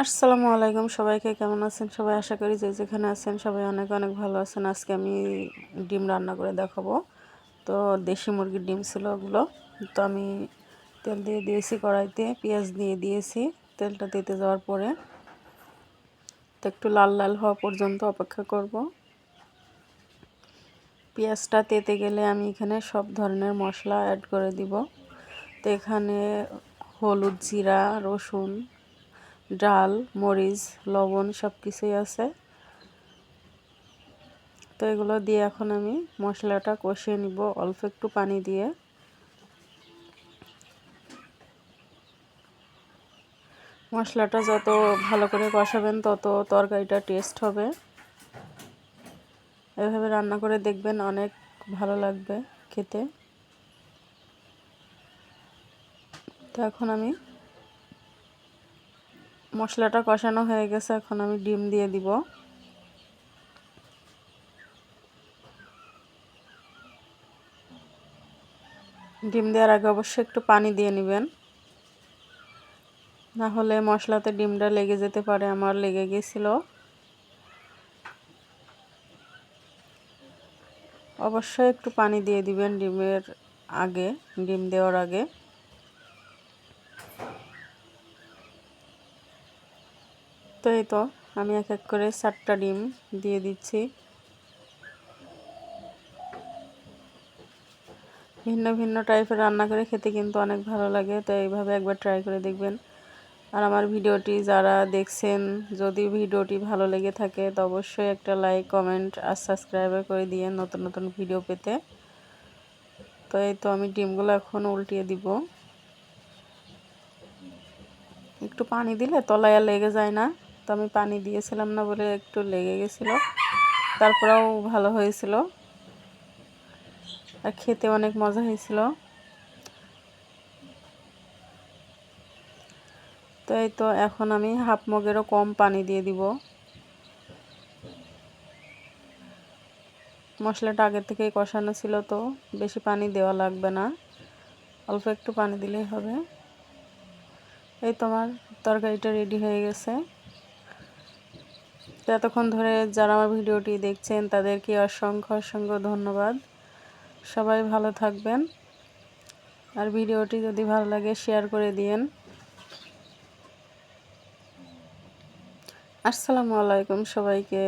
আসসালামু আলাইকুম সবাইকে, কেমন আছেন সবাই? আশা করি যে যেখানে আছেন সবাই অনেক অনেক ভালো আছেন। আজকে আমি ডিম রান্না করে দেখাবো। তো দেশি মুরগির ডিম ছিল ওগুলো। তো আমি তেল দিয়ে দিয়েছি কড়াইতে, পেঁয়াজ দিয়ে দিয়েছি। তেলটা দিতে যাওয়ার পরে তো একটু লাল লাল হওয়া পর্যন্ত অপেক্ষা করব। পেঁয়াজটা তেতে গেলে আমি এখানে সব ধরনের মশলা অ্যাড করে দিব। তো এখানে হলুদ, জিরা, রসুন ডাল, মরিচ, লবণ সব কিছুই আছে। তো এগুলো দিয়ে এখন আমি মশলাটা কষিয়ে নিব, অল্প একটু পানি দিয়ে। মশলাটা যত ভালো করে কষাবেন, তত তরকারিটা টেস্ট হবে। এভাবে রান্না করে দেখবেন অনেক ভালো লাগবে খেতে। তো এখন আমি মশলাটা কষানো হয়ে গেছে, এখন আমি ডিম দিয়ে দিব। ডিম দেওয়ার আগে অবশ্যই একটু পানি দিয়ে নেবেন। না হলে মশলাতে ডিমটা লেগে যেতে পারে, আমার লেগে গেছিল। অবশ্যই একটু পানি দিয়ে দিবেন ডিমের আগে, ডিম দেওয়ার আগে। তো এই তো আমি এক এক করে চারটা ডিম দিয়ে দিচ্ছি। ভিন্ন ভিন্ন টাইপের রান্না করে খেতে কিন্তু অনেক ভালো লাগে, তো এইভাবে একবার ট্রাই করে দেখবেন। আর আমার ভিডিওটি যারা দেখছেন, যদি ভিডিওটি ভালো লেগে থাকে, তো অবশ্যই একটা লাইক কমেন্ট আর সাবস্ক্রাইব করে দিয়ে নতুন নতুন ভিডিও পেতে। তো এই তো আমি ডিমগুলো এখন উল্টিয়ে দিব। একটু পানি দিলে তলায় লেগে যায় না। আমি পানি দিয়েছিলাম না বলে একটু লেগে গেছিল। তারপরেও ভালো হয়েছিল। আর খেতে অনেক মজা হয়েছিল। তো এই তো এখন আমি হাফ মগেরও কম পানি দিয়ে দিব। মশলাটা আগের থেকেই কষানো ছিল তো, বেশি পানি দেওয়া লাগবে না। অল্প একটু পানি দিলেই হবে। এই তোমার তরকারিটা রেডি হয়ে গেছে। তো এতক্ষণ ধরে যারা আমার ভিডিওটি দেখছেন, তাদেরকে অসংখ্য অসংখ্য ধন্যবাদ। সবাই ভালো থাকবেন। আর ভিডিওটি যদি ভালো লাগে, শেয়ার করে দিয়েন। আসসালামু আলাইকুম সবাইকে।